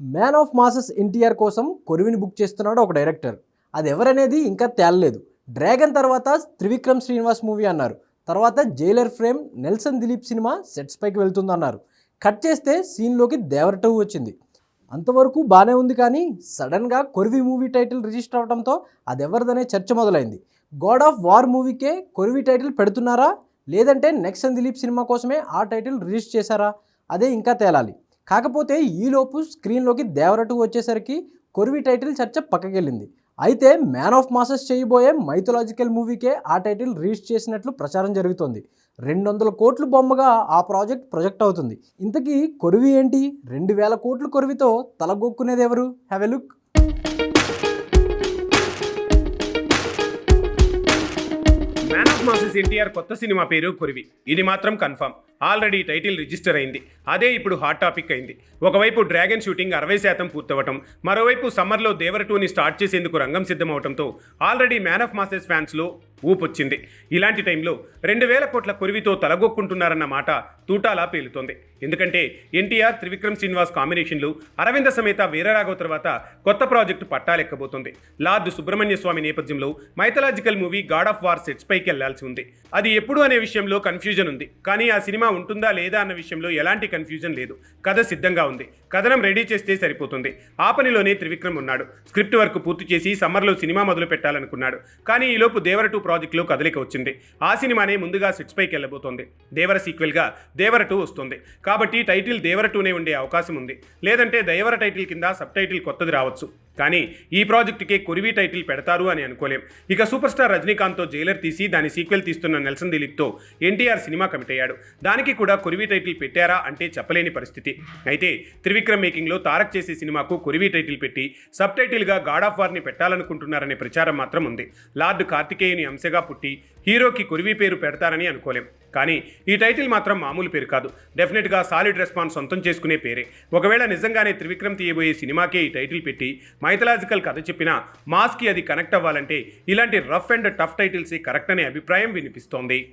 Man of masses NTR కోసం కొరివిని book చేస్తున్నాడు ఒక డైరెక్టర్ అది ఎవరనేది ఇంకా తేలలేదు. డ్రాగన్ తర్వాత త్రివిక్రమ్ శ్రీనివాస్ మూవీ అన్నారు. తర్వాత Jailer frame Nelson Dilip cinema sets పైకి వెళ్తుందన్నారు. కట్ చేస్తే సీన్లోకి దేవరటవ్ వచ్చింది. అంతవరకు బాగానే ఉంది కానీ సడన్గా కొరివి మూవీ టైటిల్ రిజిస్టర్ అవడంతో అది ఎవరిదనే చర్చ మొదలైంది. గాడ్ ఆఫ్ వార్ మూవీకే కొరివి టైటిల్ పెడుతున్నారా? లేదంటే నెక్సన్ దిలీప్ సినిమా కోసమే ఆ టైటిల్ రిజిస్టర్ చేశారా? అదే ఇంకా తేలాలి. కాకపోతే ఈలోపు స్క్రీన్లోకి దేవరటు వచ్చేసరికి కొరివి టైటిల్ చర్చ పక్కకెళ్ళింది. అయితే మ్యాన్ ఆఫ్ మాసెస్ చేయబోయే మైథలాజికల్ మూవీకే ఆ టైటిల్ రీచ్ చేసినట్లు ప్రచారం జరుగుతోంది. రెండు వందల కోట్లు బొమ్మగా ఆ ప్రాజెక్ట్ ప్రొజెక్ట్ అవుతుంది. ఇంతకీ కొరివి ఏంటి? రెండు వేల కోట్లు కొరివితో తలగొక్కునేది ఎవరు? Have a look man of masses NTR కొత్త సినిమా పేరు కొరివి. ఇది మాత్రం కన్ఫర్మ్ ఆల్రెడీ టైటిల్ రిజిస్టర్ అయింది. అదే ఇప్పుడు హాట్ టాపిక్ అయింది. ఒకవైపు డ్రాగన్ షూటింగ్ అరవై శాతం పూర్తవటం మరోవైపు సమ్మర్లో దేవర టూని స్టార్ట్ చేసేందుకు రంగం సిద్ధమవటంతో ఆల్రెడీ మ్యాన్ ఆఫ్ మాసెస్ ఫ్యాన్స్లో ఊపొచ్చింది. ఇలాంటి టైంలో రెండు వేల కోట్ల కొరివితో తలగొక్కుంటున్నారన్న మాట తూటాలా పేలుతోంది. ఎందుకంటే ఎన్టీఆర్ త్రివిక్రమ్ శ్రీనివాస్ కాంబినేషన్లు అరవింద సమేత వీరరాఘవ తర్వాత కొత్త ప్రాజెక్టు పట్టాలెక్కబోతోంది లార్డ్ సుబ్రహ్మణ్య స్వామి నేపథ్యంలో mythological movie God of War sets పైకి వెళ్ళాల్సి ఉంది. అది ఎప్పుడు అనే విషయంలో కన్ఫ్యూజన్ ఉంది. కానీ ఆ సినిమా ఉంటుందా లేదా అన్న విషయంలో ఎలాంటి కన్ఫ్యూజన్ లేదు. కథ సిద్ధంగా ఉంది. కథనం రెడీ చేస్తే సరిపోతుంది. ఆ పనిలోనే త్రివిక్రమ్ ఉన్నాడు. స్క్రిప్ట్ వర్క్ పూర్తి చేసి సమ్మర్లో సినిమా మొదలు పెట్టాలనుకున్నాడు కానీ ఈలోపు దేవర టూ ప్రాజెక్టులో కదలిక వచ్చింది. ఆ సినిమానే ముందుగా సిట్స్ పైకి వెళ్ళబోతోంది. దేవర సీక్వెల్గా దేవర టూ వస్తుంది. కాబట్టి టైటిల్ దేవర టూనే ఉండే అవకాశం ఉంది. లేదంటే దేవర టైటిల్ కింద సబ్ టైటిల్ కొత్తది రావచ్చు. కానీ ఈ ప్రాజెక్టుకే కొరివి టైటిల్ పెడతారు అని అనుకోలేం. ఇక సూపర్ స్టార్ రజనీకాంత్తో జైలర్ తీసి దాని సీక్వెల్ తీస్తున్న నెల్సన్ దిలీప్తో ఎన్టీఆర్ సినిమా కమిట్ అయ్యాడు దానికి కూడా కొరివి టైటిల్ పెట్టారా అంటే చెప్పలేని పరిస్థితి. అయితే త్రివిక్రమ్ మేకింగ్లో తారక్ చేసే సినిమాకు కొరివి టైటిల్ పెట్టి సబ్ టైటిల్గా గాడ్ ఆఫ్ వార్ని పెట్టాలనుకుంటున్నారనే ప్రచారం మాత్రం ఉంది. లార్డ్ కార్తికేయుని అంశగా పుట్టి హీరోకి కురివి పేరు పెడతారని అనుకోలేం. కానీ ఈ టైటిల్ మాత్రం మామూలు పేరు కాదు. డెఫినెట్గా సాలిడ్ రెస్పాన్స్ సొంతం చేసుకునే పేరే. ఒకవేళ నిజంగానే త్రివిక్రమ్ తీయబోయే సినిమాకే ఈ టైటిల్ పెట్టి మైథలాజికల్ కథ చెప్పినా మాస్కి అది కనెక్ట్ అవ్వాలంటే ఇలాంటి రఫ్ అండ్ టఫ్ టైటిల్సే కరెక్ట్ అనే అభిప్రాయం వినిపిస్తోంది.